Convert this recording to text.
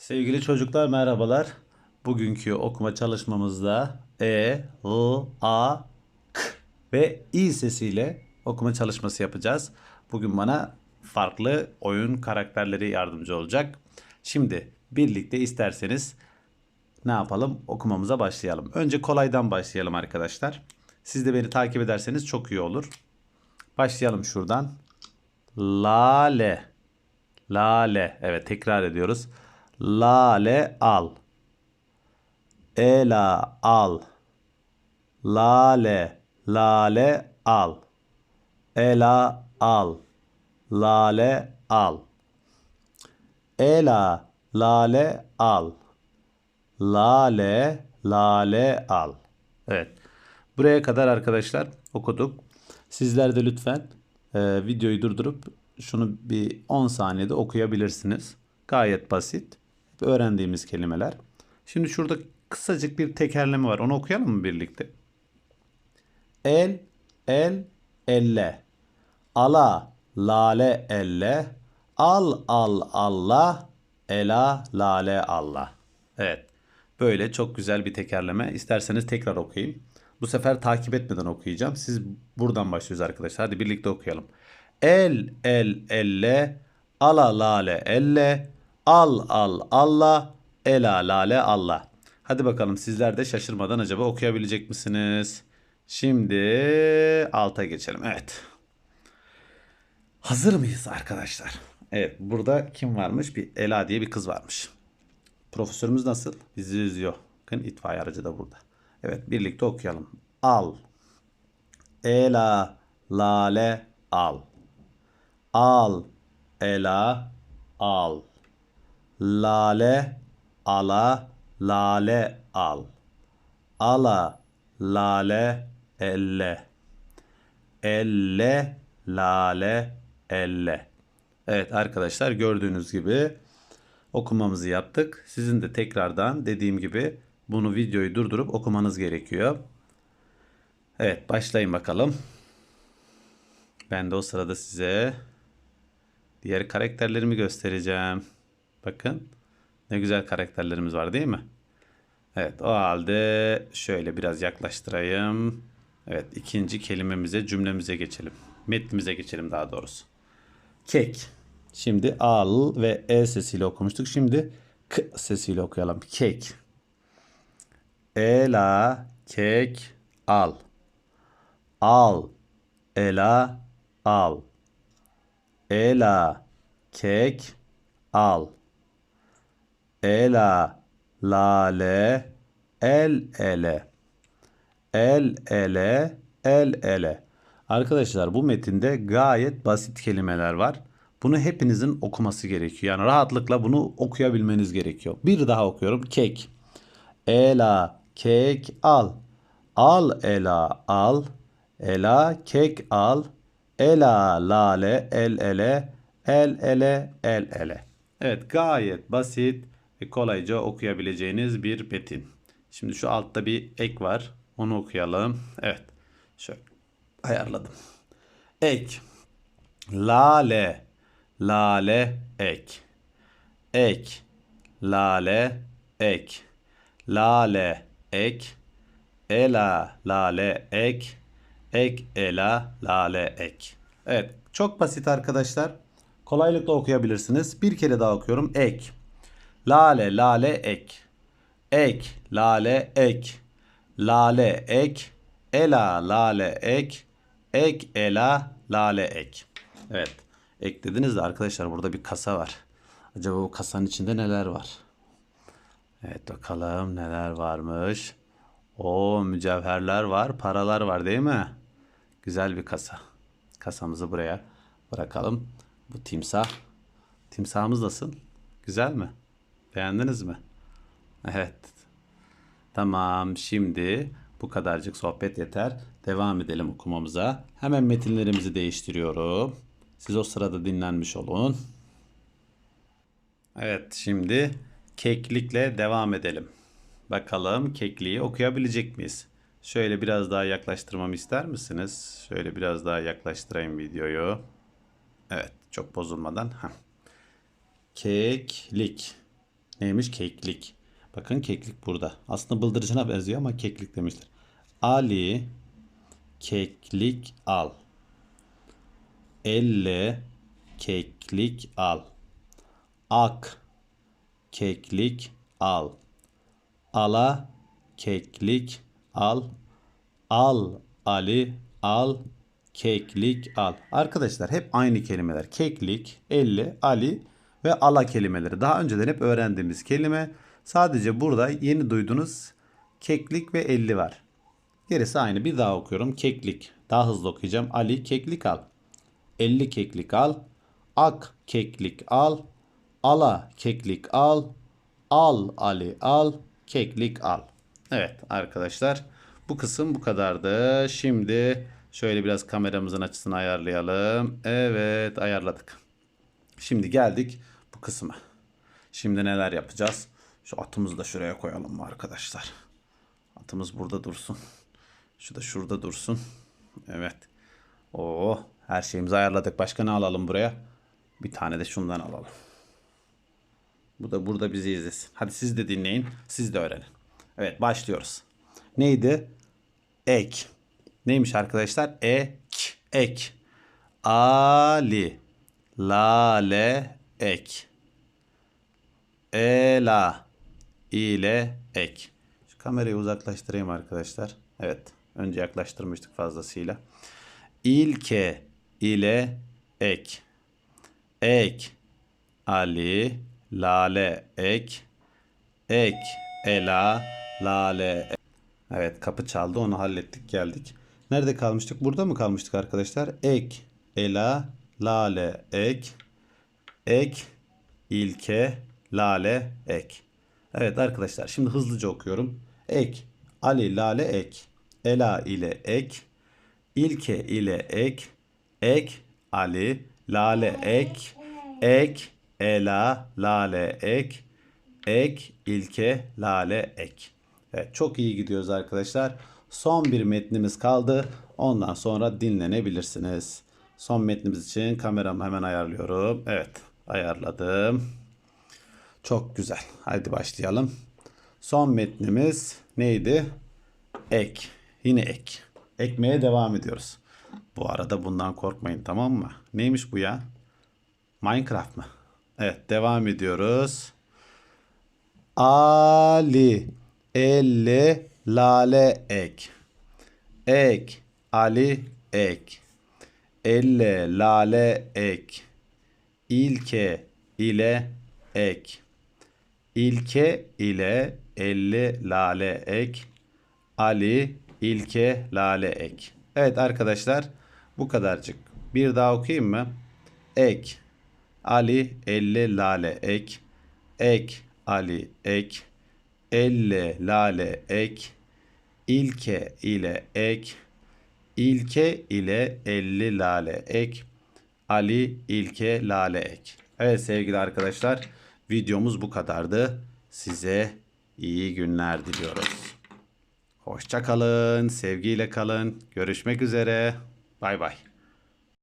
Sevgili çocuklar merhabalar. Bugünkü okuma çalışmamızda E, L, A, K ve İ sesiyle okuma çalışması yapacağız. Bugün bana farklı oyun karakterleri yardımcı olacak. Şimdi birlikte isterseniz ne yapalım? Okumamıza başlayalım. Önce kolaydan başlayalım arkadaşlar. Siz de beni takip ederseniz çok iyi olur. Başlayalım şuradan. Lale. Lale. Evet tekrar ediyoruz. Lale al. Ela al. Lale. Lale al. Ela al. Lale al. Ela lale al. Lale lale al. Evet. Buraya kadar arkadaşlar okuduk. Sizler de lütfen e, videoyu durdurup şunu bir 10 saniyede okuyabilirsiniz. Gayet basit. Öğrendiğimiz kelimeler. Şimdi şurada kısacık bir tekerleme var. Onu okuyalım mı birlikte? El, el, elle. Ala, lale, elle. Al, al, Allah. Ela, lale, Allah. Evet. Böyle çok güzel bir tekerleme. İsterseniz tekrar okuyayım. Bu sefer takip etmeden okuyacağım. Siz buradan başlıyoruz arkadaşlar. Hadi birlikte okuyalım. El, el, elle. Ala, lale, elle. Al, al, Allah. Ela, lale, Allah. Hadi bakalım sizler de şaşırmadan acaba okuyabilecek misiniz? Şimdi alta geçelim. Evet. Hazır mıyız arkadaşlar? Evet burada kim varmış? Bir Ela diye bir kız varmış. Profesörümüz nasıl? Bizi izliyor. Bakın itfaiye aracı da burada. Evet birlikte okuyalım. Al. Ela lale al. Al. Ela al. Lale ala lale al. Ala lale elle. Elle lale elle. Evet arkadaşlar gördüğünüz gibi okumamızı yaptık. Sizin de tekrardan dediğim gibi bunu videoyu durdurup okumanız gerekiyor. Evet başlayın bakalım. Ben de o sırada size diğer karakterlerimi göstereceğim. Bakın ne güzel karakterlerimiz var değil mi? Evet o halde şöyle biraz yaklaştırayım. Evet ikinci kelimemize cümlemize geçelim. Metnimize geçelim daha doğrusu. Kek. Şimdi al ve e sesiyle okumuştuk. Şimdi k sesiyle okuyalım. Kek. Ela kek al. Al. Ela al. Ela kek al. Ela lale el ele. El ele el ele. Arkadaşlar bu metinde gayet basit kelimeler var. Bunu hepinizin okuması gerekiyor. Yani rahatlıkla bunu okuyabilmeniz gerekiyor. Bir daha okuyorum. Kek. Ela kek al. Al ela al. Ela kek al. Ela lale el ele. El ele el ele. Evet gayet basit kolayca okuyabileceğiniz bir metin. Şimdi şu altta bir ek var. Onu okuyalım. Evet. Şöyle ayarladım. Ek. Lale. Lale ek. Ek. Lale ek. Lale ek. Ela lale ek. Ek ela lale ek. Evet çok basit arkadaşlar. Kolaylıkla okuyabilirsiniz. Bir kere daha okuyorum. Ek. Lale lale ek. Ek lale ek. Lale ek. Ela lale ek. Ek ela lale ek. Evet. Eklediniz de arkadaşlar burada bir kasa var. Acaba bu kasanın içinde neler var? Evet bakalım neler varmış. O mücevherler var, paralar var değil mi? Güzel bir kasa. Kasamızı buraya bırakalım. Bu timsah. Timsahımız nasıl? Güzel mi? Beğendiniz mi? Evet. Tamam şimdi bu kadarcık sohbet yeter. Devam edelim okumamıza. Hemen metinlerimizi değiştiriyorum. Siz o sırada dinlenmiş olun. Evet şimdi keklikle devam edelim. Bakalım kekliği okuyabilecek miyiz? Şöyle biraz daha yaklaştırmamı ister misiniz? Şöyle biraz daha yaklaştırayım videoyu. Evet çok bozulmadan. Keklik. Neymiş? Keklik. Bakın keklik burada. Aslında bıldırcına benziyor ama keklik demişler. Ali keklik al. Elle keklik al. Ak keklik al. Ala keklik al. Al Ali al keklik al. Arkadaşlar hep aynı kelimeler. Keklik, elli, Ali ve ala kelimeleri. Daha önceden hep öğrendiğimiz kelime. Sadece burada yeni duydunuz keklik ve elli var. Gerisi aynı. Bir daha okuyorum. Keklik. Daha hızlı okuyacağım. Ali keklik al. 50 keklik al. Ak keklik al. Ala keklik al. Al Ali al. Keklik al. Evet arkadaşlar. Bu kısım bu kadardı. Şimdi şöyle biraz kameramızın açısını ayarlayalım. Evet ayarladık. Şimdi geldik bu kısma. Şimdi neler yapacağız? Şu atımızı da şuraya koyalım mı arkadaşlar? Atımız burada dursun. Şu da şurada dursun. Evet. Oo, her şeyimizi ayarladık. Başka ne alalım buraya? Bir tane de şundan alalım. Bu da burada bizi izlesin. Hadi siz de dinleyin. Siz de öğrenin. Evet başlıyoruz. Neydi? Ek. Neymiş arkadaşlar? Ek. Ek. Ali. Lale. Ek. Ela ile ek. Şu kamerayı uzaklaştırayım arkadaşlar. Evet. Önce yaklaştırmıştık fazlasıyla. İlke ile ek. Ek. Ali. Lale. Ek. Ek. Ela. Lale. Ek. Evet kapı çaldı onu hallettik geldik. Nerede kalmıştık? Burada mı kalmıştık arkadaşlar? Ek. Ela. Lale. Ek. Ek. İlke. Lale. Ek. Evet arkadaşlar şimdi hızlıca okuyorum. Ek. Ali lale ek. Ela ile ek. İlke ile ek. Ek. Ali lale ek. Ek. Ela lale ek. Ek. İlke lale ek. Evet çok iyi gidiyoruz arkadaşlar. Son bir metnimiz kaldı. Ondan sonra dinlenebilirsiniz. Son metnimiz için kameramı hemen ayarlıyorum. Evet ayarladım. Çok güzel. Hadi başlayalım. Son metnimiz neydi? Ek. Yine ek. Ekmeye devam ediyoruz. Bu arada bundan korkmayın tamam mı? Neymiş bu ya? Minecraft mı? Evet devam ediyoruz. Ali elle lale ek. Ek Ali ek. Elle lale ek. İlke ile ek. İlke ile elli lale ek. Ali ilke lale ek. Evet arkadaşlar bu kadarcık. Bir daha okuyayım mı? Ek. Ali elli lale ek. Ek Ali ek. Elle lale ek. İlke ile ek. İlke ile elli lale ek. Ali ilke lale ek. Evet sevgili arkadaşlar videomuz bu kadardı. Size iyi günler diliyoruz. Hoşça kalın, sevgiyle kalın. Görüşmek üzere. Bay bay.